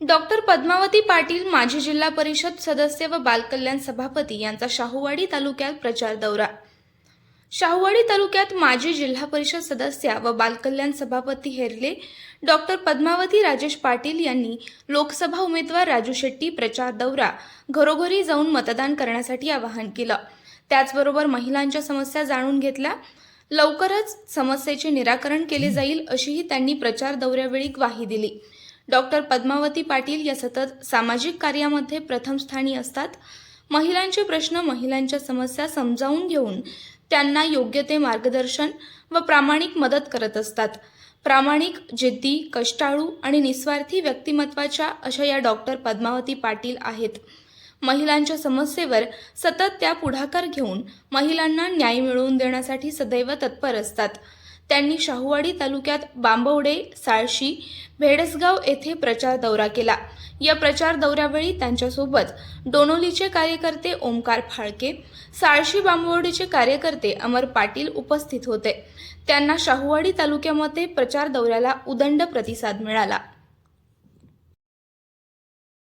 Doctor Padmavati Patil माजी जिल्हा परिषद सदस्य व बालकल्याण सभापती यांचा शाहूवाडी तालुक्यात प्रचार दौरा. शाहूवाडी तालुक्यात माजी जिल्हा परिषद सदस्या व बालकल्याण सभापती हेरले डॉक्टर पद्मावती राजेश पाटील यांनी लोकसभा उमेदवार राजू शेट्टी प्रचार दौरा घरोघरी जाऊन मतदान करण्यासाठी आवाहन केलं. त्याचबरोबर महिलांच्या समस्या जाणून घेतल्या. लवकरच समस्येचे निराकरण केले जाईल अशीही त्यांनी प्रचार दौऱ्यावेळी ग्वाही दिली. डॉक्टर पद्मावती पाटील या सतत सामाजिक कार्यामध्ये प्रथम स्थानी असतात. महिलांचे प्रश्न महिलांच्या समस्या समजावून घेऊन त्यांना योग्य ते मार्गदर्शन व प्रामाणिक मदत करत असतात. प्रामाणिक जिद्दी कष्टाळू आणि निस्वार्थी व्यक्तिमत्वाच्या अशा या डॉक्टर पद्मावती पाटील आहेत. महिलांच्या समस्येवर सतत त्या पुढाकार घेऊन महिलांना न्याय मिळवून देण्यासाठी सदैव तत्पर असतात. त्यांनी शाहूवाडी तालुक्यात बांबवडे साळशी भेडसगाव येथे प्रचार दौरा केला. या प्रचार दौऱ्यावेळी त्यांच्यासोबत डोनोलीचे कार्यकर्ते ओमकार फाळके साळशी बांबवडीचे कार्यकर्ते अमर पाटील उपस्थित होते. त्यांना शाहूवाडी तालुक्यामध्ये प्रचार दौऱ्याला उदंड प्रतिसाद मिळाला.